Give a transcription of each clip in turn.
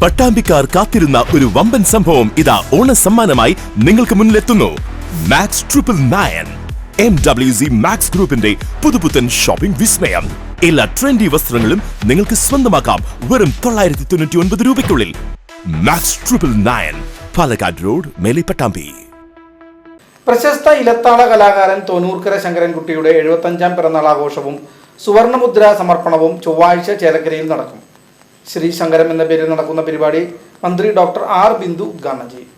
പട്ടാമ്പിക്കാർ കാത്തിരുന്ന ഒരു വമ്പൻ സംഭവം ഇതാ ഓണ സമ്മാനമായി നിങ്ങൾക്ക് മുന്നിലെത്തുന്നു. Max triple nine M W C max ഗ്രൂപ്പിന്റെ പുതുപുത്തൻ ഷോപ്പിംഗ് വിസ്മയം. എല്ലാ ട്രെൻഡി വസ്ത്രങ്ങളും നിങ്ങൾക്ക് സ്വന്തമാക്കാം വെറും തൊള്ളായിരത്തി തൊണ്ണൂറ്റി ഒൻപത് രൂപയ്ക്കുള്ളിൽ. Max triple nine Palakkad road മേലെ പട്ടാമ്പി. പ്രശസ്ത ഇലത്താള കലാകാരൻ തോന്നൂർക്കര ശങ്കരൻകുട്ടിയുടെ എഴുപത്തഞ്ചാം പിറന്നാൾ ആഘോഷവും സുവർണമുദ്ര സമർപ്പണവും ചൊവ്വാഴ്ച ചേലക്കരയിൽ നടക്കും. ശ്രീ ശങ്കരം എന്ന പേരിൽ നടക്കുന്ന പരിപാടി മന്ത്രി ഡോക്ടർ ആർ ബിന്ദു ഉദ്ഘാടനം ചെയ്യും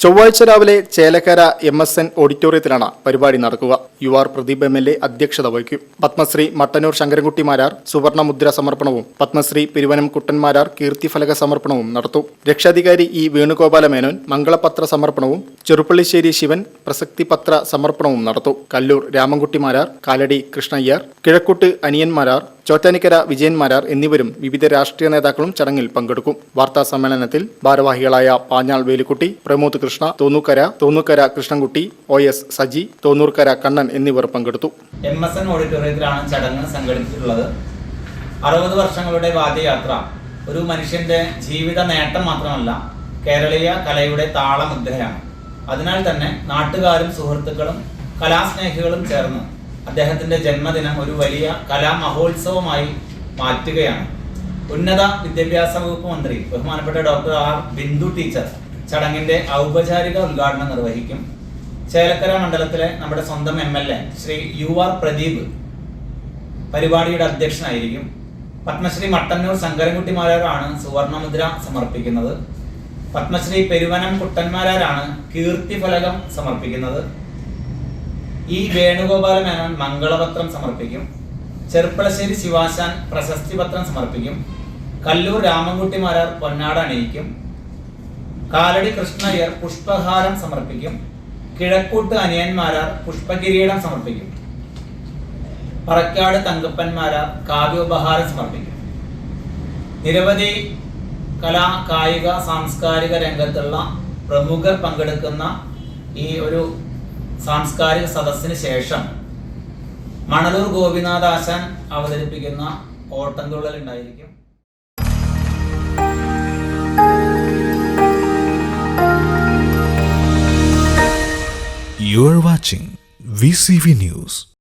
ചൊവ്വാഴ്ച രാവിലെ ചേലക്കര എം എസ് എൻ ഓഡിറ്റോറിയത്തിലാണ് പരിപാടി നടക്കുക. U R Pradeep M L A അധ്യക്ഷത വഹിക്കും. പത്മശ്രീ മട്ടന്നൂർ ശങ്കരൻകുട്ടി മാരാർ സുവർണമുദ്ര സമർപ്പണവും പത്മശ്രീ പെരുവനം കുട്ടൻമാരാർ കീർത്തിഫലക സമർപ്പണവും നടത്തും. രക്ഷാധികാരി ഇ വേണുഗോപാല മേനോൻ മംഗളപത്ര സമർപ്പണവും ചെറുപ്പള്ളിശ്ശേരി ശിവൻ പ്രസക്തി പത്ര സമർപ്പണവും നടത്തും. കല്ലൂർ രാമൻകുട്ടി മാരാർ കാലടി കൃഷ്ണയ്യർ കിഴക്കൂട്ട് അനിയന്മാരാർ ചോറ്റാനിക്കര വിജയന്മാരാർ എന്നിവരും വിവിധ രാഷ്ട്രീയ നേതാക്കളും ചടങ്ങിൽ പങ്കെടുക്കും. വാർത്താ സമ്മേളനത്തിൽ ഭാരവാഹികളായ പാഞ്ഞാൾ വേലുക്കുട്ടി പ്രമോദ് കൃഷ്ണ തോന്നൂക്കര തോന്നൂക്കര കൃഷ്ണൻകുട്ടി ഒ എസ് സജി തോന്നൂർക്കര കണ്ണൻ എന്നിവർ പങ്കെടുത്തു. എം എസ് എൻ ഓഡിറ്റോറിയത്തിലാണ് ചടങ്ങ് സംഘടിപ്പിച്ചിട്ടുള്ളത്. അറുപത് വർഷങ്ങളുടെ വാദ്യയാത്ര ഒരു മനുഷ്യന്റെ ജീവിത നേട്ടം മാത്രമല്ല കേരളീയ കലയുടെ താളമുദ്രയാണ് അതിനാൽ തന്നെ നാട്ടുകാരും സുഹൃത്തുക്കളും കലാസ്നേഹികളും ചേർന്ന് അദ്ദേഹത്തിന്റെ ജന്മദിനം ഒരു വലിയ കലാമഹോത്സവമായി മാറ്റുകയാണ്. ഉന്നത വിദ്യാഭ്യാസ വകുപ്പ് മന്ത്രി ബഹുമാനപ്പെട്ട ഡോക്ടർ ആർ. ബിന്ദു ടീച്ചർ ചടങ്ങിന്റെ ഔപചാരിക ഉദ്ഘാടനം നിർവഹിക്കും. ചേലക്കര മണ്ഡലത്തിലെ നമ്മുടെ സ്വന്തം M L A Shri U R Pradeep പരിപാടിയുടെ അധ്യക്ഷനായിരിക്കും. പത്മശ്രീ മട്ടന്നൂർ ശങ്കരൻകുട്ടി മാരാരാണ് സുവർണമുദ്ര സമർപ്പിക്കുന്നത്. പത്മശ്രീ പെരുവനം കുട്ടന്മാരാരാണ് കീർത്തിഫലകം സമർപ്പിക്കുന്നത്. ഈ വേണുഗോപാല മേനോൻ മംഗളപത്രം സമർപ്പിക്കും. ചെറുപ്പളശ്ശേരി ശിവാശാൻ പ്രശസ്തി പത്രം സമർപ്പിക്കും. കല്ലൂർ രാമൻകുട്ടി മാരാർ പൊന്നാട അണിയിക്കും. കാലടി കൃഷ്ണയ്യർ പുഷ്പഹാരം സമർപ്പിക്കും. കിഴക്കൂട്ട് അനിയന്മാരാർ പുഷ്പകിരീടം സമർപ്പിക്കും. പറക്കാട് തങ്കപ്പന്മാരാർ കാവ്യോപഹാരം സമർപ്പിക്കും. നിരവധി കലാ കായിക സാംസ്കാരിക രംഗത്തുള്ള പ്രമുഖർ പങ്കെടുക്കുന്ന ഈ ഒരു സാംസ്കാരിക സദസ്സിന് ശേഷം മണലൂർ ഗോപിനാഥ് ആശാൻ അവതരിപ്പിക്കുന്ന ഓട്ടംതുള്ളൽ ഉണ്ടായിരിക്കും You are watching VCV News.